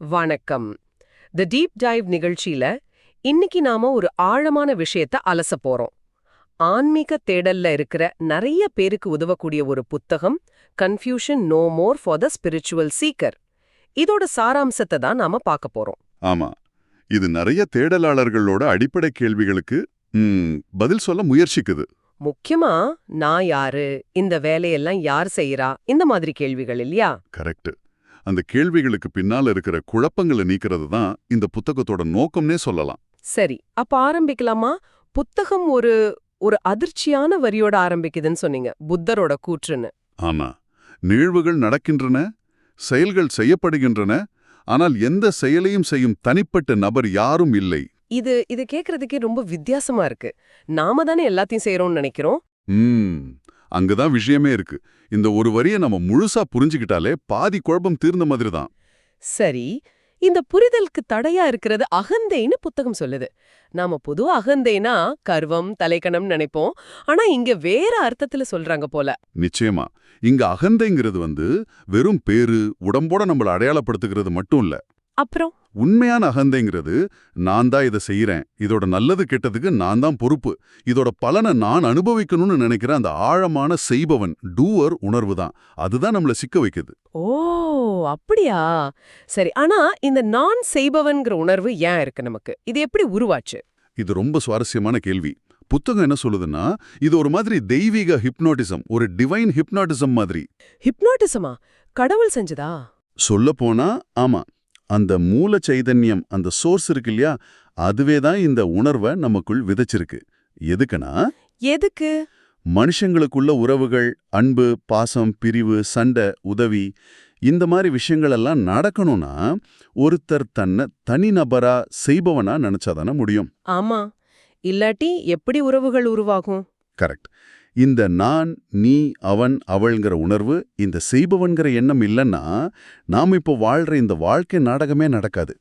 வணக்கம். தி deep dive நிகழ்ச்சியில இன்னைக்கு நாம ஒரு ஆழமான விஷயத்த அலச போறோம். ஆன்மீக தேடல்ல இருக்கிற நிறைய பேருக்கு உதவக்கூடிய ஒரு புத்தகம் Confusion No More for the Spiritual Seeker இதோட சாராம்சத்தை தான் நாம பார்க்க போறோம். ஆமா. இது நிறைய தேடலாளர்களோட அடிப்படை கேள்விகளுக்கு பதில் சொல்ல முயற்சிக்குது. முக்கியமா நான் யாரு இந்த வேலையெல்லாம் யார் செய்யறா இந்த மாதிரி கேள்விகள் இல்லையா? கரெக்ட் அந்த கேள்விகளுக்கு பின்னால இருக்கிற குழப்பங்களை நீக்கிறது தான் இந்த புத்தகத்தோட நோக்கம்னே சொல்லலாம். சரி அப்ப ஆரம்பிக்கலாமா? புத்தகம் ஒரு ஒரு அதிர்ச்சியான வரியோட ஆரம்பிக்குதுன்னு சொன்னீங்க புத்தரோட கூற்றுன்னு. ஆனா நிகழ்வுகள் நடக்கின்றன செயல்கள் செய்யப்படுகின்றன ஆனால் எந்த செயலையும் செய்யும் தனிப்பட்ட நபர் யாரும் இல்லை. இது இது கேக்குறதுக்கே ரொம்ப வித்தியாசமா இருக்கு. நாம தானே எல்லாத்தையும் செய்யறோம்னு நினைக்கிறோம்? அங்கதான் விஷயமே இருக்கு. இந்த ஒரு வரியை நம்ம முழுசா புரிஞ்சுக்கிட்டாலே பாதி குழப்பம் தீர்ந்த மாதிரி தான் சரி இந்த புரிதலுக்கு தடையா இருக்கிறது அகந்தைன்னு புத்தகம் சொல்லுது. நாம பொதுவா அகந்தைனா கர்வம் தலைக்கணம் நினைப்போம். ஆனா இங்க வேற அர்த்தத்துல சொல்றாங்க போல. நிச்சயமா. இங்க அகந்தைங்கிறது வந்து வெறும் பேரு உடம்போட நம்மள அடையாளப்படுத்துகிறது மட்டும் இல்ல. அப்புறம்? உண்மையான அகந்தைங்கிறது நான் தான் இதை செய்யறேன் இதோட நல்லது கெட்டதுக்கு நான் தான் பொறுப்பு. இதோட பலனை நான் அனுபவிக்கணும்னு நினைக்கிற அந்த ஆழமான செய்பவன் டூவர் உணர்வு தான். அதுதான் நம்மள சிக்க வைக்குது. ஓ அப்படியா? சரி ஆனா இந்த நான் செய்பவன்கிற உணர்வு ஏன் இருக்கு நமக்கு? இது எப்படி உருவாச்சு? இது ரொம்ப சுவாரஸ்யமான கேள்வி. புத்தகம் என்ன சொல்லுதுன்னா இது ஒரு மாதிரி தெய்வீக ஹிப்னோட்டிசம் ஒரு டிவைன் ஹிப்னோட்டிசம் மாதிரி. ஹிப்னாட்டிசமா? கடவுள் செஞ்சதா? சொல்ல போனா ஆமா. அந்த மூல சைதன்யம் அந்த சோர்ஸ் இருக்கு இல்லையா அதுவே தான் இந்த உணர்வை நமக்குள் விதைச்சிருக்கு. எதுக்குன்னா? எதுக்கு? மனுஷங்களுக்குள்ள உறவுகள் அன்பு பாசம் பிரிவு சண்டை உதவி இந்த மாதிரி விஷயங்கள் எல்லாம் நடக்கணும்னா ஒருத்தர் தன்னை தனிநபரா செய்பவனா நினைச்சாதானே முடியும். ஆமா. இல்லாட்டி எப்படி உறவுகள் உருவாகும்? கரெக்ட் இந்த நான் நீ அவன் அவள்ங்கிற உணர்வு இந்த செய்பவன்கிற எண்ணம் இல்லைன்னா நாம் இப்போ வாழ்ற இந்த வாழ்க்கை நாடகமே நடக்காது.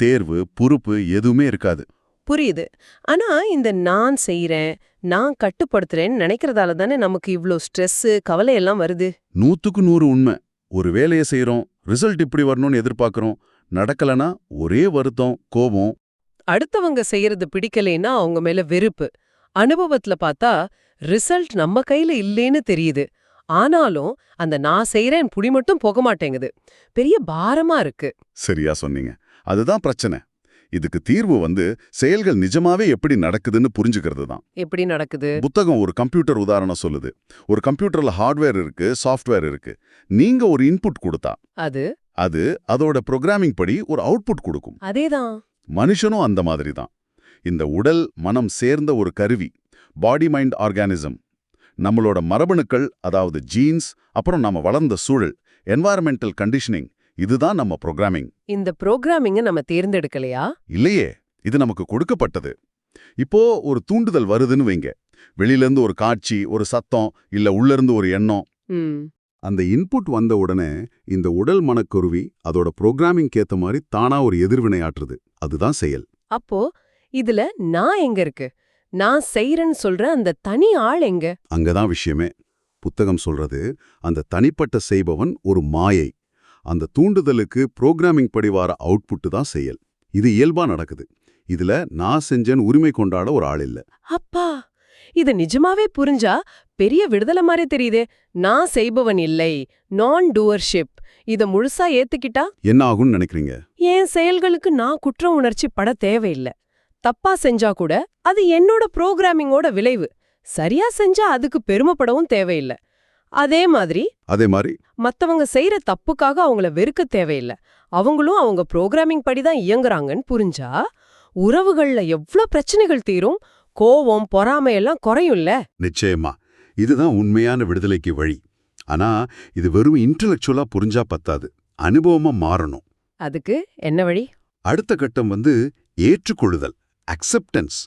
தேர்வு பொறுப்பு எதுவுமே இருக்காது. புரியுது. ஆனா இந்த நான் செய்றேன் நான் கட்டுப்படுத்துறேன்னு நினைக்கிறதால தானே நமக்கு இவ்ளோ ஸ்ட்ரெஸ் கவலை எல்லாம் வருது? நூத்துக்கு நூறு உண்மை. ஒரு வேலையை செய்றோம் ரிசல்ட் இப்படி வரணும்னு எதிர்பார்க்கறோம் நடக்கலனா ஒரே வருத்தம் கோபம். அடுத்தவங்க செய்யறது பிடிக்கலைன்னா அவங்க மேல வெறுப்பு. அனுபவத்துல பார்த்தா ரிசல்ட் நம்ம கையில இல்லேன்னு தெரியுது. ஆனாலும் அந்த நான் செய்றேன் புடி மட்டும் போக மாட்டேங்குது. பெரிய பாரமா இருக்கு. சரியா சொன்னீங்க. அதுதான் பிரச்சனை. இதுக்கு தீர்வு வந்து செயல்கள் நிஜமாவே எப்படி நடக்குதுன்னு புரிஞ்சுக்கிறது தான். எப்படி நடக்குது? புத்தகம் ஒரு கம்ப்யூட்டர் உதாரணம் சொல்லுது. ஒரு கம்ப்யூட்டர்ல ஹார்ட்வேர் இருக்கு சாஃப்ட்வேர் இருக்கு. நீங்க ஒரு இன்புட் கொடுத்தா அது? அது அதோட ப்ரோக்ராமிங் படி ஒரு அவுட்புட் கொடுக்கும். அதேதான். மனுஷனும் அந்த மாதிரி தான். இந்த உடல் மனம் சேர்ந்த ஒரு கருவி பாடி மைண்ட் ஆர்கானிசம் நம்மளோட மரபணுக்கள் அதாவது ஜீன்ஸ் அப்புறம் நாம வளர்ந்த சூழல் என்வாயர்மெண்டல் கண்டிஷனிங் இதுதான் நம்ம ப்ரோக்ராமிங் இந்த ப்ரோக்ராமிங்க நம்ம தேர்ந்தெடுக்கலையா? இல்லையே இது நமக்கு கொடுக்கப்பட்டது. இப்போ ஒரு தூண்டுதல் வருதுன்னு வைங்க. வெளியிலேருந்து ஒரு காட்சி ஒரு சத்தம் இல்ல உள்ளேருந்து ஒரு எண்ணம். அந்த இன்புட் வந்த உடனே இந்த உடல் மனக்கருவி அதோட ப்ரோக்ராமிங் ஏத்த மாதிரி தானா ஒரு எதிர்வினை ஆற்றுது அதுதான் செயல். அப்போ இதுல நான் எங்க இருக்கு? நான் செய்றேன்னு சொல்ற அந்த தனி ஆள் எங்க? அங்கதான் விஷயமே. புத்தகம் சொல்றது அந்த தனிப்பட்ட செய்பவன் ஒரு மாயை. அந்த தூண்டுதலுக்கு புரோகிராமிங் படி வர அவுட்புட்டு தான் செயல். இது இயல்பா நடக்குது. இதுல நான் செஞ்சேன்னு உரிமை கொண்டாட ஒரு ஆள் இல்ல. அப்பா! இது நிஜமாவே புரிஞ்சா பெரிய விடுதலை மாதிரி தெரியுதே. நான் செய்பவன் இல்லை. நான் டூவர்ஷிப் இத முழுசா ஏத்துக்கிட்டா? என்ன ஆகும்னு நினைக்கிறீங்க? என் செயல்களுக்கு நான் குற்ற உணர்ச்சி பட தேவையில்லை. தப்பா செஞ்சா கூட அது என்னோட ப்ரோக்ராமிங்கோட விளைவு. சரியா செஞ்சா அதுக்கு பெருமைப்படவும் தேவையில்லை. அதே மாதிரி அதே மாதிரி மத்தவங்க செய்யற தப்புக்காக அவங்கள வெறுக்க தேவையில்லை. அவங்களும் அவங்க ப்ரோக்ராமிங் படி தான் இயங்குறாங்கன்னு புரிஞ்சா உறவுகள்ல எவ்ளோ பிரச்சனைகள் தீரும் கோவம் பொறாமையெல்லாம் குறையும்ல. நிச்சயமா. இதுதான் உண்மையான விடுதலைக்கு வழி. ஆனா இது வெறும் இன்டலெக்சுவலா புரிஞ்சா பத்தாது. அனுபவமா மாறணும். அதுக்கு என்ன வழி? அடுத்த கட்டம் வந்து ஏற்றுக்கொள்ளுதல். அக்செப்டன்ஸ்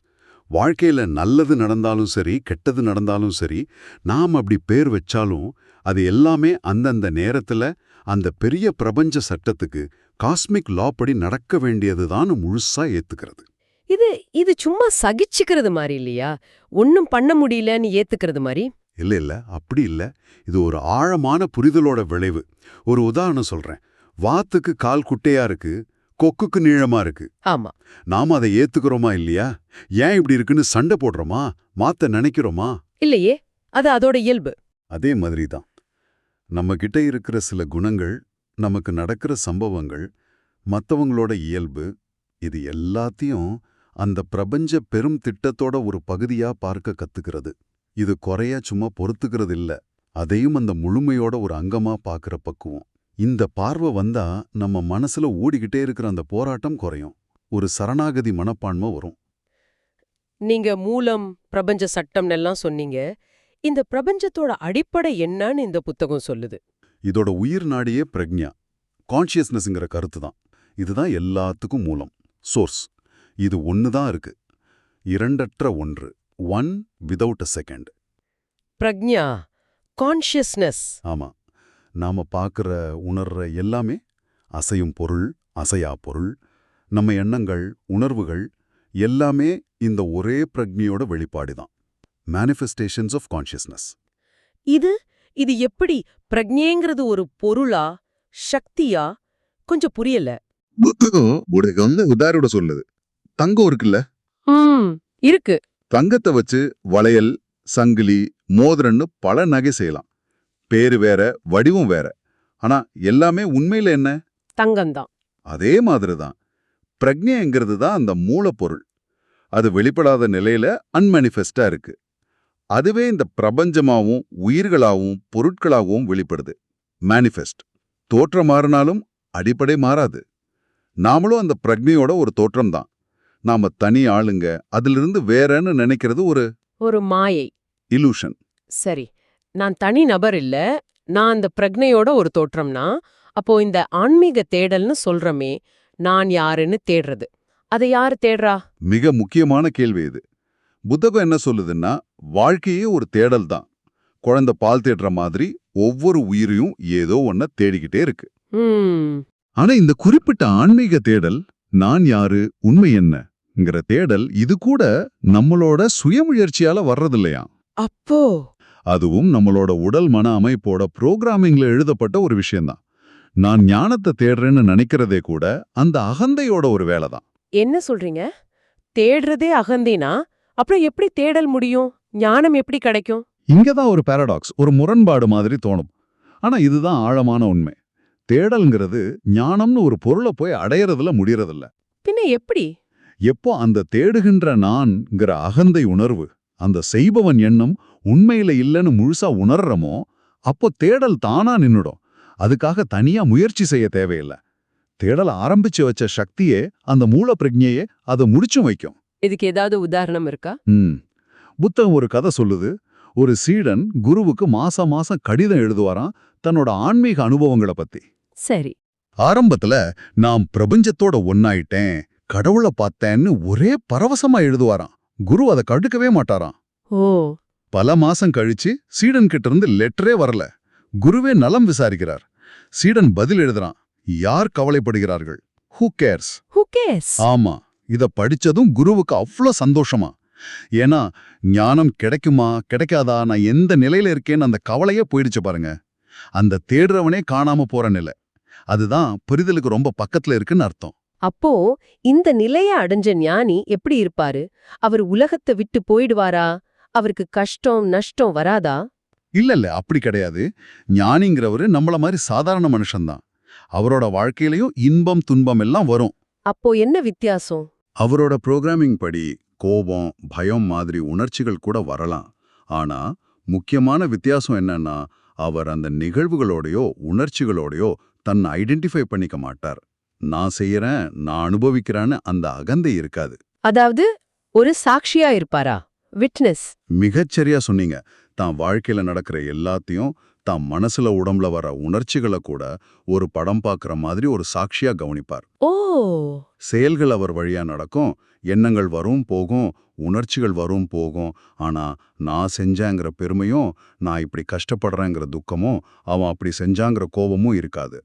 வாழ்க்கையில நல்லது நடந்தாலும் சரி கெட்டது நடந்தாலும் சரி நாம் அப்படி பேர் வச்சாலும் அது எல்லாமே அந்தந்த நேரத்துல அந்த பெரிய பிரபஞ்ச சட்டத்துக்கு காஸ்மிக் லா படி நடக்க வேண்டியதுதான் முழுசா ஏத்துக்கிறது. இது இது சும்மா சகிச்சுக்கிறது மாதிரி இல்லையா? ஒன்னும் பண்ண முடியலன்னு ஏத்துக்கிறது மாதிரி? இல்ல இல்ல அப்படி இல்ல. இது ஒரு ஆழமான புரிதலோட விளைவு. ஒரு உதாரணம் சொல்றேன். வாத்துக்கு கால் குட்டையா இருக்கு கொக்குக்கு நீளமா இருக்கு. ஆமா. நாம அதை ஏத்துக்கிறோமா இல்லையா? ஏன் இப்படி இருக்குன்னு சண்டை போடுறோமா? மாத்த நினைக்கிறோமா? இல்லையே அது அதோட இயல்பு. அதே மாதிரி தான் நம்ம கிட்ட இருக்கிற சில குணங்கள் நமக்கு நடக்கிற சம்பவங்கள் மத்தவங்களோட இயல்பு இது எல்லாத்தையும் அந்த பிரபஞ்ச பெரும் திட்டத்தோட ஒரு பகுதியா பார்க்க கத்துக்கிறது. இது குறைய சும்மா பொறுத்துக்கிறது இல்ல அதையும் அந்த முழுமையோட ஒரு அங்கமா பார்க்கிற பக்குவம். இந்த பார்வை வந்தா நம்ம மனசுல ஓடிக்கிட்டே இருக்கிற அந்த போராட்டம் குறையும். ஒரு சரணாகதி மனப்பான்மை வரும். நீங்க மூலம் பிரபஞ்ச சட்டம் எல்லாம் சொன்னீங்க. இந்த பிரபஞ்சத்தோட அடிப்படை என்னன்னு இந்த புத்தகம் சொல்லுது. இதோட உயிர் நாடியே பிரக்ஞா. கான்ஷியஸ்னஸ்ங்கிற கருத்து தான். இதுதான் எல்லாத்துக்கும் மூலம். சோர்ஸ் இது ஒன்று தான் இருக்கு. இரண்டற்ற ஒன்று. One without a second Pragya. Consciousness ஆமா. நாம பார்க்குற உணர்ற எல்லாமே அசையும் பொருள் அசையா பொருள் நம்ம எண்ணங்கள் உணர்வுகள் எல்லாமே இந்த ஒரே பிரக்ஞையோட வெளிப்பாடு தான் மேனிஃபெஸ்டேஷன்ஸ் ஆஃப் கான்ஷியஸ்னஸ் இது இது எப்படி பிரக்ஞேங்கிறது ஒரு பொருளா சக்தியா? கொஞ்சம் புரியல. புத்தகம் உனக்கு வந்து உதாரணம் சொல்லுது. தங்கம் இருக்குல்ல? ம் இருக்கு. தங்கத்தை வச்சு வளையல் சங்கிலி மோதிரன்னு பல நகை செய்யலாம். பேரு வேற வடிவம் வேற. ஆனா எல்லாமே உண்மையில என்ன? தங்கம்தான். அதே மாதிரி தான் பிரக்ஞைங்கிறது தான் அந்த மூலப்பொருள். அது வெளிப்படாத நிலையில அன்மேனிஃபெஸ்டா இருக்கு. அதுவே இந்த பிரபஞ்சமாவும் உயிர்களாவும் பொருட்களாகவும் வெளிப்படுது. மேனிஃபெஸ்ட் தோற்றம் மாறினாலும் அடிப்படை மாறாது. நாமளும் அந்த பிரக்ஞையோட ஒரு தோற்றம் தான் நாம தனி ஆளுங்க அதிலிருந்து வேறன்னு நினைக்கிறது ஒரு ஒரு மாயை. இலூஷன் சரி. நான் தனி நபர் இல்ல. நான் அந்த பிரக்ஞையோட ஒரு தோற்றம்னா அப்போ இந்த ஆன்மீக தேடல்னு சொல்றமே நான் யாருன்னு தேடுறது. அதை யாரு தேடுறா? மிக முக்கியமான கேள்வி இது. புத்தகம் என்ன சொல்லுதுன்னா வாழ்க்கையே ஒரு தேடல் தான். குழந்தை பால் தேடுற மாதிரி ஒவ்வொரு உயிரையும் ஏதோ ஒன்ன தேடிக்கிட்டே இருக்கு. ஆனா இந்த குறிப்பிட்ட ஆன்மீக தேடல் நான் யாரு உண்மை என்னங்கிற தேடல் இது கூட நம்மளோட சுயமுயற்சியால வர்றதில்லையா? அப்போ. அதுவும் நம்மளோட உடல் மன அமைப்போட புரோகிராமிங்ல எழுதப்பட்ட ஒரு விஷயம்தான். நான் ஞானத்தை தேடுறேன்னு நினைக்கிறதே கூட அந்த அகந்தையோட ஒரு வேலை தான் என்ன சொல்றீங்க? தேடுறதே அகந்தினா? அப்புறம் எப்படி தேடல் முடியும்? ஞானம் எப்படி கிடைக்கும்? இங்கதான் ஒரு பாரடாக்ஸ் ஒரு முரண்பாடு மாதிரி தோணும். ஆனா இதுதான் ஆழமான உண்மை. தேடல்ங்கிறது ஞானம்னு ஒரு பொருளை போய் அடையறதுல முடியறதில்ல. பின்ன எப்படி? எப்போ அந்த தேடுகின்ற நான்ங்கிற அகந்தை உணர்வு அந்த செய்பவன் எண்ணம் உண்மையில இல்லைன்னு முழுசா உணர்றமோ அப்போ தேடல் தானா நின்னுடும். அதுக்காக தனியா முயற்சி செய்ய தேவையில்லை. தேடல் ஆரம்பிச்சு வச்ச சக்தியே அந்த மூல பிரஜையே அதை முடிச்சும் வைக்கும். இதுக்கு ஏதாவது உதாரணம் இருக்கா? ம். புத்தகம் ஒரு கதை சொல்லுது. ஒரு சீடன் குருவுக்கு மாசம் மாசம் கடிதம் எழுதுவாராம் தன்னோட ஆன்மீக அனுபவங்களை பத்தி. சரி. ஆரம்பத்துல நான் பிரபஞ்சத்தோட ஒன்னாயிட்டேன் கடவுளை பார்த்தேன்னு ஒரே பரவசமா எழுதுவாராம். குரு அதை கடுக்கவே மாட்டாராம். ஓ. பல மாசம் கழிச்சு சீடன் கிட்ட இருந்து லெட்டரே வரல. குருவே நலம் விசாரிக்கிறார். சீடன் பதில் எழுதுறான். யார் கவலைப்படுகிறார்கள்? ஹூ கேர்ஸ் ஹூ கேஸ் ஆமா இத படிச்சதும் குருவுக்கு அவ்வளோ சந்தோஷமா. ஏன்னா ஞானம் கிடைக்குமா கிடைக்காதா நான் எந்த நிலையில இருக்கேன்னு அந்த கவலையே போயிடுச்சு பாருங்க. அந்த தேடுறவனே காணாம போற நிலை. அதுதான் புரிதலுக்கு ரொம்ப பக்கத்துல இருக்குன்னு அர்த்தம். அப்போ இந்த நிலைய அடைஞ்ச ஞானி எப்படி இருப்பாரு? அவர் உலகத்தை விட்டு போயிடுவாரா? அவருக்கு கஷ்டம் நஷ்டம் வராதா? இல்ல இல்ல அப்படி கிடையாது. ஞானிங்கிறவரு நம்மள மாதிரி சாதாரண மனுஷன்தான். அவரோட வாழ்க்கையிலயும் இன்பம் துன்பம் எல்லாம் வரும். அப்போ என்ன வித்தியாசம்? அவரோட ப்ரோக்ராமிங் படி கோபம் பயம் மாதிரி உணர்ச்சிகள் கூட வரலாம். ஆனா முக்கியமான வித்தியாசம் என்னன்னா அவர் அந்த நிகழ்வுகளோடையோ உணர்ச்சிகளோடையோ தன்னை ஐடென்டிஃபை பண்ணிக்க மாட்டார். நான் செய்யறேன் நான் அனுபவிக்கிறேன்னு அந்த அகந்தை இருக்காது. அதாவது ஒரு சாட்சியா இருப்பாரா? விட்னஸ் மிகச்சரியா சொன்னீங்க. தான் வாழ்க்கையில நடக்கிற எல்லாத்தையும் தான் மனசுல உடம்புல வர உணர்ச்சிகளை கூட ஒரு படம் பார்க்குற மாதிரி ஒரு சாட்சியா கவனிப்பார். ஓ! செயல்கள் அவர் வழியா நடக்கும். எண்ணங்கள் வரும் போகும் உணர்ச்சிகள் வரும் போகும். ஆனா நான் செஞ்சேங்கிற பெருமையும் நான் இப்படி கஷ்டப்படுறேங்கிற துக்கமும் அவன் அப்படி செஞ்சாங்கிற கோபமும் இருக்காது.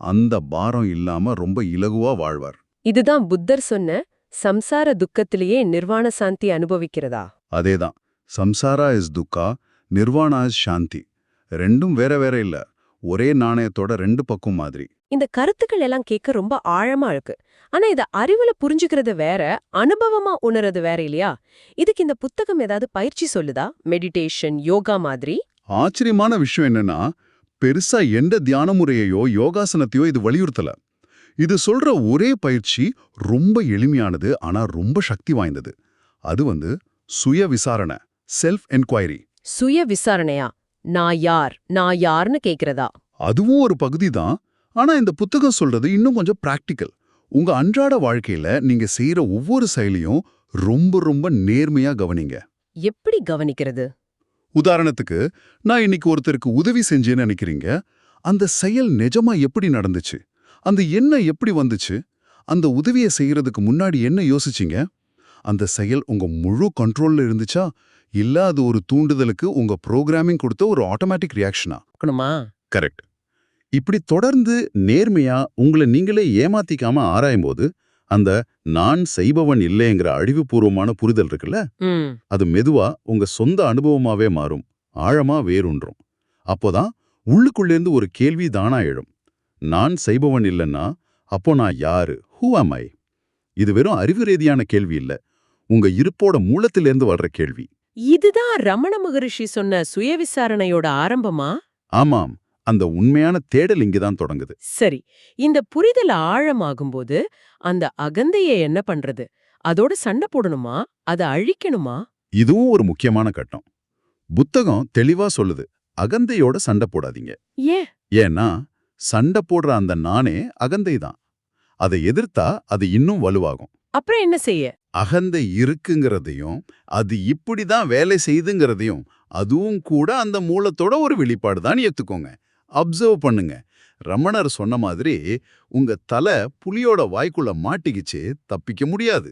அந்த பாரம் இல்லாம ரொம்ப இலகுவா வாழ்வார். இதுதான் புத்தர் சொன்ன சம்சார துக்கத்திலேயே நிர்வாண சாந்தி அனுபவிக்கிறதா? அதேதான். Samsara is dukkha nirvana is shanti. ரெண்டும் வேற வேற இல்ல. ஒரே நாணயத்தோட ரெண்டு பக்கம் மாதிரி. இந்த கருத்துக்கள் எல்லாம் கேட்க ரொம்ப ஆழமா இருக்கு. ஆனா இத அறிவுல புரிஞ்சுக்கிறது வேற அனுபவமா உணர்றது வேற இல்லையா? இதுக்கு இந்த புத்தகம் ஏதாவது பயிற்சி சொல்லுதா? மெடிடேஷன் யோகா மாதிரி? ஆச்சரியமான விஷயம் என்னன்னா பெருசா எந்த தியான முறையையோ யோகாசனத்தையோ இது வலியுறுத்தல. இது சொல்ற ஒரே பயிற்சி ரொம்ப எளிமையானது ஆனா ரொம்ப சக்தி வாய்ந்தது. அது வந்து சுய விசாரணை செல்ஃப் என்கொயரி சுய விசாரணையா? நான் யார்? நான் யார்னு கேக்குறதா? அதுவும் ஒரு பகுதி தான். ஆனா இந்த புத்தகம் சொல்றது இன்னும் கொஞ்சம் பிராக்டிக்கல் உங்க அன்றாட வாழ்க்கையில நீங்க செய்யற ஒவ்வொரு செயலையும் ரொம்ப ரொம்ப நேர்மையா கவனிங்க. எப்படி கவனிக்கிறது? உதாரணத்துக்கு நான் இன்னைக்கு ஒருத்தருக்கு உதவி செஞ்சேன்னு நினைக்கிறீங்க. அந்த செயல் நிஜமா எப்படி நடந்துச்சு? அந்த எண்ணம் எப்படி வந்துச்சு? அந்த உதவியை செய்யறதுக்கு முன்னாடி என்ன யோசிச்சீங்க? அந்த செயல் உங்க முழு கண்ட்ரோல்ல இருந்துச்சா? இல்ல அது ஒரு தூண்டுதலுக்கு உங்க ப்ரோக்ராமிங் கொடுத்த ஒரு ஆட்டோமேட்டிக் ரியாக்ஷனா கரெக்ட் இப்படி தொடர்ந்து நேர்மையா உங்களை நீங்களே ஏமாத்திக்காம ஆராயும்போது அந்த நான் செய்பவன் இல்லைங்கிற அழிவுபூர்வமான புரிதல் இருக்குல்ல? அது மெதுவா உங்க சொந்த அனுபவமாவே மாறும் ஆழமா வேரூன்றும். அப்போதான் உள்ளுக்குள்ளேருந்து ஒரு கேள்வி தானா எழும். நான் செய்பவன் இல்லைன்னா அப்போ நான் யாரு? Who am I? இது வெறும் அறிவு ரீதியான கேள்வி இல்ல. உங்க இருப்போட மூலத்திலேருந்து வர்ற கேள்வி. இதுதான் ரமண மகரிஷி சொன்ன சுய விசாரணையோட ஆரம்பமா? ஆமாம். அந்த உண்மையான தேடல் இங்கதான் தொடங்குது. சரி. இந்த புரிதல் ஆழமாகும்போது அந்த அகந்தைய என்ன பண்றது? அதோட சண்டை போடணுமா? அதை அழிக்கணுமா? இதுவும் ஒரு முக்கியமான கட்டம். புத்தகம் தெளிவா சொல்லுது. அகந்தையோட சண்டை போடாதீங்க. ஏன்? ஏன்னா சண்டை போடுற அந்த நானே அகந்தை தான். அதை எதிர்த்தா அது இன்னும் வலுவாகும். அப்புறம் என்ன செய்ய? அகந்தை இருக்குங்கிறதையும் அது இப்படிதான் வேலை செய்துங்கிறதையும் அதுவும் கூட அந்த மூலத்தோட ஒரு வெளிப்பாடு தான் ஏத்துக்கோங்க. அப்சர்வ் பண்ணுங்க. ரமணர் சொன்ன மாதிரி உங்க தலை புலியோட வாய்க்குள்ள மாட்டிக்கிச்சு தப்பிக்க முடியாது.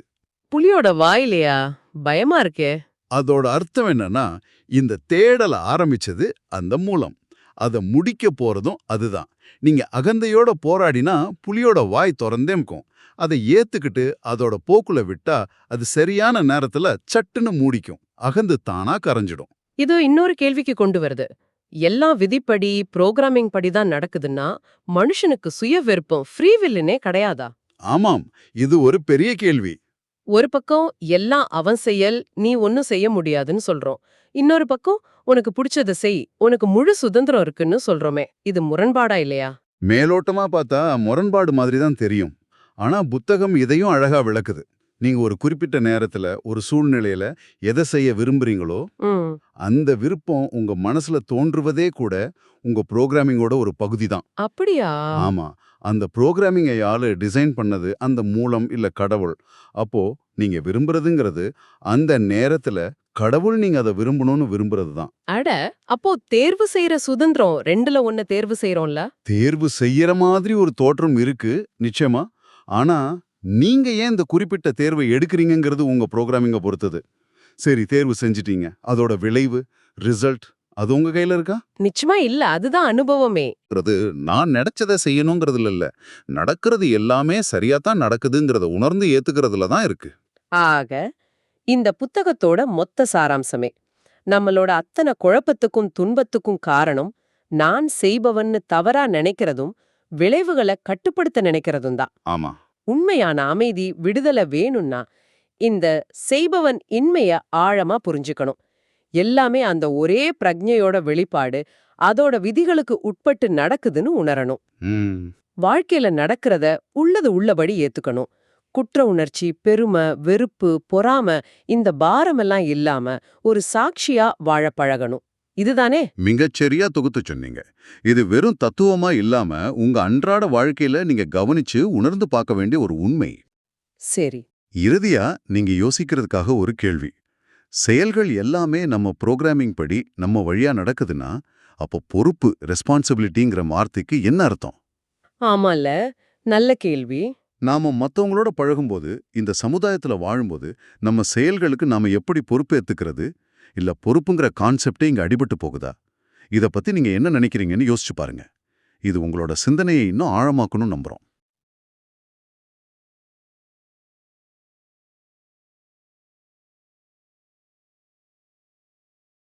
புலியோட வாயிலையா? பயமா இருக்கே. அதோட அர்த்தம் என்னன்னா இந்த தேடல ஆரம்பிச்சது அந்த மூலம். அதை முடிக்க போறதும் அதுதான். நீங்க அகந்தையோட போராடினா புலியோட வாய் திறந்தே இருக்கும். அதை ஏத்துக்கிட்டு அதோட போக்குல விட்டா அது சரியான நேரத்துல சட்டுன்னு மூடிக்கும். அகந்து தானா கரைஞ்சிடும். இது இன்னொரு கேள்விக்கு கொண்டு வருது. எல்லாம் விதிப்படி புரோகிராமிங் படி தான் நடக்குதுன்னா மனுஷனுக்கு சுய விருப்பம் ஃப்ரீ வில்லுனே கிடையாதா? ஆமாம். இது ஒரு பெரிய கேள்வி. ஒரு பக்கம் எல்லாம் அவன் செயல் நீ ஒன்னும் செய்ய முடியாதுன்னு சொல்றோம். இன்னொரு பக்கம் உனக்கு பிடிச்சதை செய் உனக்கு முழு சுதந்திரம் இருக்குன்னு சொல்றோமே. இது முரண்பாடா இல்லையா? மேலோட்டமா பார்த்தா முரண்பாடு மாதிரி தான் தெரியும். ஆனா புத்தகம் இதையும் அழகா விளக்குது. நீங்க ஒரு குறிப்பிட்ட நேரத்துல ஒரு சூழ்நிலையில எதை செய்ய விரும்புறீங்களோ அந்த விருப்பம் உங்க மனசுல தோன்றுவதே கூட உங்க புரோகிராமிங்கோட ஒரு பகுதி தான் அப்படியா? ஆமா. அந்த புரோகிராமிங்கை யாரு டிசைன் பண்ணது? அந்த மூலம் இல்ல கடவுள். அப்போ நீங்க விரும்புறதுங்கிறது அந்த நேரத்துல கடவுள் நீங்க அதை விரும்பணும்னு விரும்புறது தான் அட அப்போ தேர்வு செய்யற சுதந்திரம் ரெண்டுல ஒண்ணு தேர்வு செய்யறோம்ல தேர்வு செய்யற மாதிரி ஒரு தோற்றம் இருக்கு நிச்சயமா. ஆனா நீங்க ஏன் இந்த குறிப்பிட்ட தேர்வை எடுக்கிறீங்கங்கிறது உங்க புரோகிராமிங்க பொறுத்தது. சரி தேர்வு செஞ்சிட்டீங்க. அதோட விளைவு ரிசல்ட் அது உங்க கையில இருக்கா? நிச்சயமா இல்ல. அதுதான் அனுபவமே. நான் நினைச்சதை செய்யணுங்கிறதுல இல்ல. நடக்கிறது எல்லாமே சரியா தான் நடக்குதுங்கிறத உணர்ந்து ஏத்துக்கிறதுல தான் இருக்கு. ஆக இந்த புத்தகத்தோட மொத்த சாராம்சமே. நம்மளோட அத்தனை குழப்பத்துக்கும் துன்பத்துக்கும் காரணம் நான் செய்பவன்னு தவறா நினைக்கிறதும் விளைவுகளை கட்டுப்படுத்த நினைக்கிறதும் தான். ஆமா. உண்மையான அமைதி விடுதலை வேணும்னா இந்த செய்பவன் இன்மைய ஆழமா புரிஞ்சுக்கணும். எல்லாமே அந்த ஒரே பிரஜையோட வெளிப்பாடு அதோட விதிகளுக்கு உட்பட்டு நடக்குதுன்னு உணரணும். வாழ்க்கையில நடக்கிறத உள்ளது உள்ளபடி ஏத்துக்கணும். குற்ற உணர்ச்சி பெருமை வெறுப்பு பொறாம இந்த பாரமெல்லாம் இல்லாம ஒரு சாட்சியா வாழ பழகணும். இதுதானே? மிகச்சரியா தொகுத்து சொன்னீங்க. இது வெறும் தத்துவமா இல்லாம உங்க அன்றாட வாழ்க்கையில நீங்க கவனிச்சு உணர்ந்து பார்க்க வேண்டிய ஒரு உண்மை. சரி. இறுதியா நீங்க யோசிக்கிறதுக்காக ஒரு கேள்வி. செயல்கள் எல்லாமே நம்ம புரோகிராமிங் படி நம்ம வழியா நடக்குதுன்னா அப்போ பொறுப்பு ரெஸ்பான்சிபிலிட்டிங்கிற வார்த்தைக்கு என்ன அர்த்தம்? ஆமால நல்ல கேள்வி. நாம மத்தவங்களோட பழகும்போது இந்த சமுதாயத்துல வாழும்போது நம்ம செயல்களுக்கு நாம எப்படி பொறுப்பேத்துக்கிறது? இல்ல பொறுப்புங்கிற கான்செப்டே இங்க அடிபட்டு போகுதா? இத பத்தி நீங்க என்ன நினைக்கிறீங்கன்னு யோசிச்சு பாருங்க. இது உங்களோட சிந்தனையை இன்னும் ஆழமாக்கணும் நம்புறோம்.